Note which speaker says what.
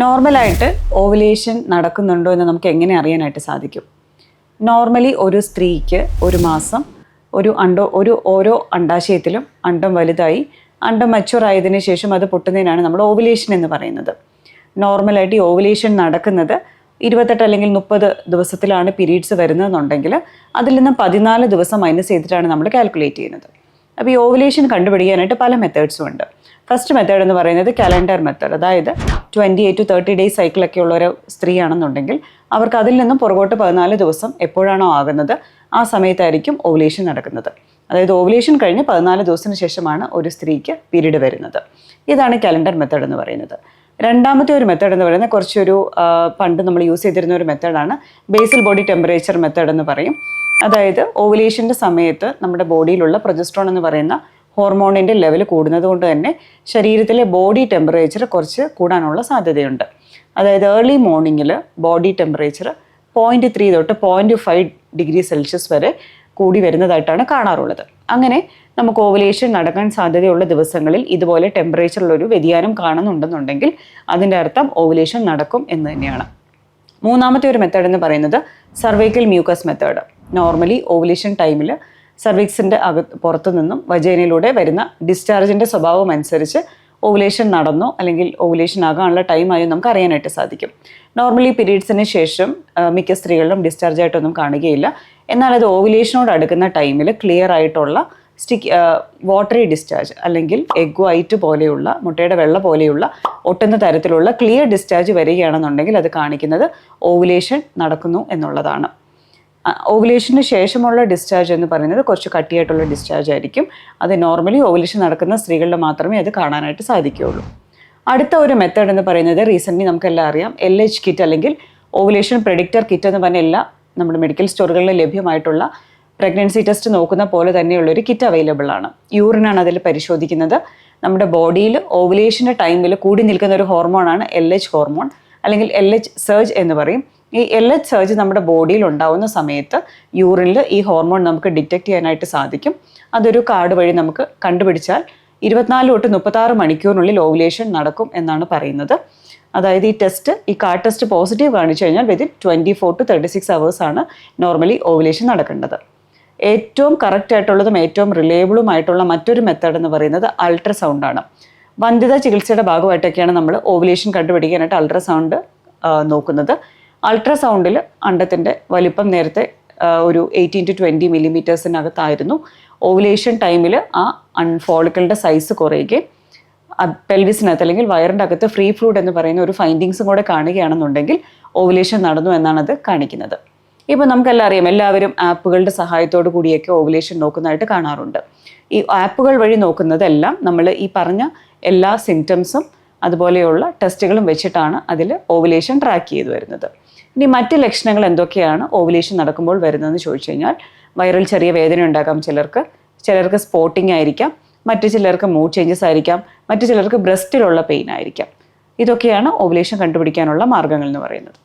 Speaker 1: നോർമലായിട്ട് ഓവുലേഷൻ നടക്കുന്നുണ്ടോ എന്ന് നമുക്ക് എങ്ങനെ അറിയാനായിട്ട് സാധിക്കും? നോർമലി ഒരു സ്ത്രീക്ക് ഒരു മാസം ഒരു അണ്ടോ ഒരു ഓരോ അണ്ടാശയത്തിലും അണ്ടം വലുതായി അണ്ടം മച്ചുവർ ആയതിന് ശേഷം അത് പൊട്ടുന്നതിനാണ് നമ്മൾ ഓവുലേഷൻ എന്ന് പറയുന്നത്. നോർമലായിട്ട് ഈ ഓവുലേഷൻ നടക്കുന്നത് ഇരുപത്തെട്ട് അല്ലെങ്കിൽ മുപ്പത് ദിവസത്തിലാണ് പീരീഡ്സ് വരുന്നതെന്നുണ്ടെങ്കിൽ അതിൽ നിന്ന് പതിനാല് ദിവസം മൈനസ് ചെയ്തിട്ടാണ് നമ്മൾ കാൽക്കുലേറ്റ് ചെയ്യുന്നത്. അപ്പോൾ ഈ ഓവുലേഷൻ കണ്ടുപിടിക്കാനായിട്ട് പല മെത്തേഡ്സും ഉണ്ട്. ഫസ്റ്റ് മെത്തേഡ് എന്ന് പറയുന്നത് കലണ്ടർ മെത്തേഡ് അതായത് twenty eight to thirty days സൈക്കിളൊക്കെ ഉള്ള ഒരു സ്ത്രീയാണെന്നുണ്ടെങ്കിൽ അവർക്ക് അതിൽ നിന്നും പുറകോട്ട് പതിനാല് ദിവസം എപ്പോഴാണോ ആകുന്നത് ആ സമയത്തായിരിക്കും ഓവുലേഷൻ നടക്കുന്നത്. അതായത് ഓവുലേഷൻ കഴിഞ്ഞ് പതിനാല് ദിവസത്തിന് ശേഷമാണ് ഒരു സ്ത്രീക്ക് പീരീഡ് വരുന്നത്. ഇതാണ് കലണ്ടർ മെത്തേഡ് എന്ന് പറയുന്നത്. രണ്ടാമത്തെ ഒരു മെത്തേഡ് എന്ന് പറയുന്നത് കുറച്ചൊരു പണ്ട് നമ്മൾ യൂസ് ചെയ്തിരുന്ന ഒരു മെത്തേഡാണ് ബേസൽ ബോഡി ടെമ്പറേച്ചർ മെത്തേഡ് എന്ന് പറയും. അതായത് ഓവുലേഷന്റെ സമയത്ത് നമ്മുടെ ബോഡിയിലുള്ള പ്രൊജസ്ട്രോൺ എന്ന് പറയുന്ന ഹോർമോണിന്റെ ലെവൽ കൂടുന്നത് കൊണ്ട് തന്നെ ശരീരത്തിലെ ബോഡി ടെമ്പറേച്ചർ കുറച്ച് കൂടാനുള്ള സാധ്യതയുണ്ട്. അതായത് ഏർലി മോർണിംഗിൽ ബോഡി ടെമ്പറേച്ചർ പോയിന്റ് ത്രീ തൊട്ട് പോയിന്റ് ഫൈവ് ഡിഗ്രി സെൽഷ്യസ് വരെ കൂടി വരുന്നതായിട്ടാണ് കാണാറുള്ളത്. അങ്ങനെ നമുക്ക് ഓവലേഷൻ നടക്കാൻ സാധ്യതയുള്ള ദിവസങ്ങളിൽ ഇതുപോലെ ടെമ്പറേച്ചറിലൊരു വ്യതിയാനം കാണുന്നുണ്ടെന്നുണ്ടെങ്കിൽ അതിന്റെ അർത്ഥം ഓവലേഷൻ നടക്കും എന്ന് തന്നെയാണ്. മൂന്നാമത്തെ ഒരു മെത്തേഡ് എന്ന് പറയുന്നത് cervical mucus method normally ovulation ടൈമിൽ സർവിക്സിന്റെ അകത്ത് പുറത്തു നിന്നും വജേനയിലൂടെ വരുന്ന ഡിസ്ചാർജിന്റെ സ്വഭാവം അനുസരിച്ച് ഓവുലേഷൻ നടന്നോ അല്ലെങ്കിൽ ഓവുലേഷൻ ആകാനുള്ള ടൈമായോ നമുക്ക് അറിയാനായിട്ട് സാധിക്കും. നോർമലി പീരീഡ്സിന് ശേഷം മിക്ക സ്ത്രീകളിലും ഡിസ്ചാർജ് ആയിട്ടൊന്നും കാണുകയില്ല. എന്നാൽ അത് ഓവുലേഷനോട് അടുക്കുന്ന ടൈമിൽ ക്ലിയർ ആയിട്ടുള്ള സ്റ്റിക്ക് വാട്ടറി ഡിസ്ചാർജ് അല്ലെങ്കിൽ എഗ് വൈറ്റ് പോലെയുള്ള മുട്ടയുടെ വെള്ള പോലെയുള്ള ഒട്ടുന്ന തരത്തിലുള്ള ക്ലിയർ ഡിസ്ചാർജ് വരികയാണെന്നുണ്ടെങ്കിൽ അത് കാണിക്കുന്നത് ഓവുലേഷൻ നടക്കുന്നു എന്നുള്ളതാണ്. ഓവുലേഷന് ശേഷമുള്ള ഡിസ്ചാർജ് എന്ന് പറയുന്നത് കുറച്ച് കട്ടിയായിട്ടുള്ള ഡിസ്ചാർജ് ആയിരിക്കും. അത് നോർമലി ഓവുലേഷൻ നടക്കുന്ന സ്ത്രീകളിൽ മാത്രമേ അത് കാണാനായിട്ട് സാധിക്കുകയുള്ളൂ. അടുത്ത ഒരു മെത്തേഡ് എന്ന് പറയുന്നത് റീസെന്റ്ലി നമുക്കെല്ലാം അറിയാം. എൽ എച്ച് കിറ്റ് അല്ലെങ്കിൽ ഓവുലേഷൻ പ്രെഡിക്റ്റർ കിറ്റ് എന്ന് പറഞ്ഞ എല്ലാ നമ്മുടെ മെഡിക്കൽ സ്റ്റോറുകളിൽ ലഭ്യമായിട്ടുള്ള പ്രഗ്നൻസി ടെസ്റ്റ് നോക്കുന്ന പോലെ തന്നെയുള്ള ഒരു കിറ്റ് അവൈലബിൾ ആണ് യൂറിനാണ് അതിൽ പരിശോധിക്കുന്നത്. നമ്മുടെ ബോഡിയിൽ ഓവുലേഷന്റെ ടൈമിൽ കൂടി നിൽക്കുന്ന ഒരു ഹോർമോണാണ് എൽ എച്ച് ഹോർമോൺ അല്ലെങ്കിൽ എൽ എച്ച് സർജ് എന്ന് പറയും. ഈ എൽ എച്ച് സർജ് നമ്മുടെ ബോഡിയിൽ ഉണ്ടാവുന്ന സമയത്ത് യൂറിനിൽ ഈ ഹോർമോൺ നമുക്ക് ഡിറ്റക്ട് ചെയ്യാനായിട്ട് സാധിക്കും. അതൊരു കാർഡ് വഴി നമുക്ക് കണ്ടുപിടിച്ചാൽ ഇരുപത്തിനാല് തൊട്ട് മുപ്പത്താറ് മണിക്കൂറിനുള്ളിൽ ഓവുലേഷൻ നടക്കും എന്നാണ് പറയുന്നത്. അതായത് ഈ ടെസ്റ്റ് ഈ കാർഡ് ടെസ്റ്റ് പോസിറ്റീവ് കാണിച്ചു കഴിഞ്ഞാൽ within twenty four to thirty six അവേഴ്സാണ് normally ovulation നടക്കേണ്ടത്. ഏറ്റവും കറക്റ്റ് ആയിട്ടുള്ളതും ഏറ്റവും റിലയബിളുമായിട്ടുള്ള മറ്റൊരു മെത്തേഡ് എന്ന് പറയുന്നത് അൾട്രാസൗണ്ട് ആണ്. വന്ധ്യതാ ചികിത്സയുടെ ഭാഗമായിട്ടൊക്കെയാണ് നമ്മൾ ഓവുലേഷൻ കണ്ടുപിടിക്കാനായിട്ട് അൾട്രാസൗണ്ട് നോക്കുന്നത്. അൾട്രാസൗണ്ടിൽ അണ്ടത്തിന്റെ വലിപ്പം നേരത്തെ ഒരു എയ്റ്റീൻ ടു ട്വന്റി മില്ലിമീറ്റേഴ്സിനകത്തായിരുന്നു ഓവുലേഷൻ ടൈമിൽ ആ അൺഫോളിക്കളുടെ സൈസ് കുറയുകയും പെൽവിസിനകത്ത് അല്ലെങ്കിൽ വയറിന്റെ അകത്ത് ഫ്രീ ഫ്ലൂഡ് എന്ന് പറയുന്ന ഒരു ഫൈൻഡിങ്സും കൂടെ കാണുകയാണെന്നുണ്ടെങ്കിൽ ഓവുലേഷൻ നടന്നു എന്നാണ് അത് കാണിക്കുന്നത്. ഇപ്പോൾ നമുക്കെല്ലാം അറിയാം എല്ലാവരും ആപ്പുകളുടെ സഹായത്തോടു കൂടിയൊക്കെ ഓവുലേഷൻ നോക്കുന്നതായിട്ട് കാണാറുണ്ട്. ഈ ആപ്പുകൾ വഴി നോക്കുന്നതെല്ലാം നമ്മൾ ഈ പറഞ്ഞ എല്ലാ സിംറ്റംസും അതുപോലെയുള്ള ടെസ്റ്റുകളും വെച്ചിട്ടാണ് അതിൽ ഓവുലേഷൻ ട്രാക്ക് ചെയ്തു വരുന്നത്. ഇനി മറ്റ് ലക്ഷണങ്ങൾ എന്തൊക്കെയാണ് ഓവുലേഷൻ നടക്കുമ്പോൾ വരുന്നതെന്ന് ചോദിച്ചു കഴിഞ്ഞാൽ വയറിൽ ചെറിയ വേദന ഉണ്ടാകാം ചിലർക്ക് ചിലർക്ക് സ്പോട്ടിംഗ് ആയിരിക്കാം മറ്റു ചിലർക്ക് മൂഡ് ചേഞ്ചസ് ആയിരിക്കാം മറ്റു ചിലർക്ക് ബ്രസ്റ്റിലുള്ള പെയിൻ ആയിരിക്കാം. ഇതൊക്കെയാണ് ഓവുലേഷൻ കണ്ടുപിടിക്കാനുള്ള മാർഗങ്ങൾ എന്ന് പറയുന്നത്.